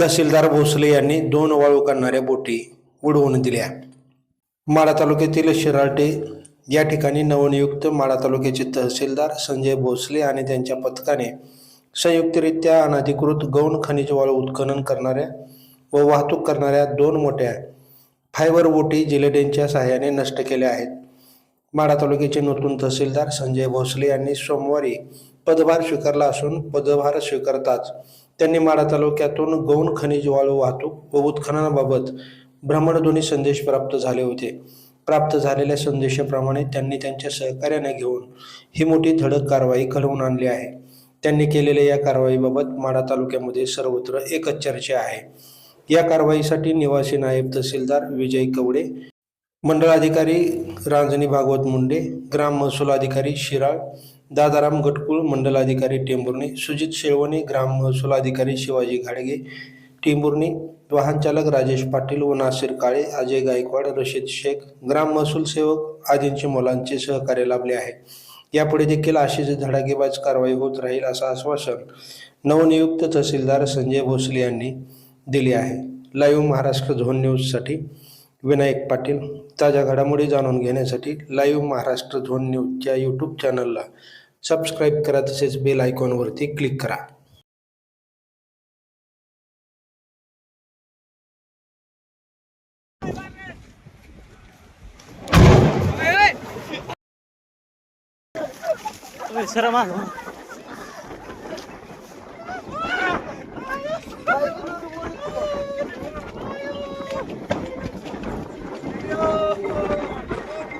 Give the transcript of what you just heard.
तहसीलदार भोसले यांनी दोन वाळू काढणाऱ्या बोटी उडवून दिल्या. माढा तालुक्यातील शिराटे या ठिकाणी नवनियुक्त माढा तालुक्याचे तहसीलदार संजय भोसले आणि त्यांच्या पथकाने संयुक्तरित्या अनधिकृत गौण खनिज वाळू उत्खनन करणाऱ्या व वाहतूक करणाऱ्या दोन मोठ्या फायबर बोटी जिलेडेनच्या सहाय्याने नष्ट केल्या आहेत. माढा तालुक्याचे नूतन तहसीलदार संजय भोसले यांनी सोमवारी पदभार स्वीकारला असून पदभार स्वीकारताच त्यांनी माढा तालुक्यातून गौण खनिज वाळू वाहतूक व उत्खननाबाबत भ्रमणध्वनी संदेश प्राप्त झाले होते. प्राप्त झालेल्या संदेशाप्रमाणे त्यांनी त्यांच्या सहकार्याने घेऊन ही मोठी धडक कारवाई घडवून आणली आहे. त्यांनी केलेल्या या कारवाईबाबत माढा तालुक्यामध्ये सर्वत्र एकच चर्चा आहे. या कारवाईसाठी निवासी नायब तहसीलदार विजय कवडे मंडळाधिकारी रांजणी भागवत मुंडे ग्राम महसूल अधिकारी शिराळ दादाराम गटकुळ मंडलाधिकारी टेंभुर्णी सुजित शेळवणे ग्राम महसूल अधिकारी शिवाजी घाडगे टेंभुर्णी वाहनचालक राजेश पाटील व नासिर काळे अजय गायकवाड रशीद शेख ग्राम महसूल सेवक आदींचे मुलांचे सहकार्य लाभले आहे. यापुढे देखील अशीच धडाकेबाज कारवाई होत राहील असं आश्वासन नवनियुक्त तहसीलदार संजय भोसले यांनी दिले आहे. लाईव्ह महाराष्ट्र झोन न्यूजसाठी विनायक पाटील. ताज्या घडामोडी जाणून घेण्यासाठी लाईव्ह महाराष्ट्र झोन न्यूजच्या यूट्यूब चॅनलला सबस्क्राईब करा तसेच बेल आयकॉनवरती क्लिक करा. सर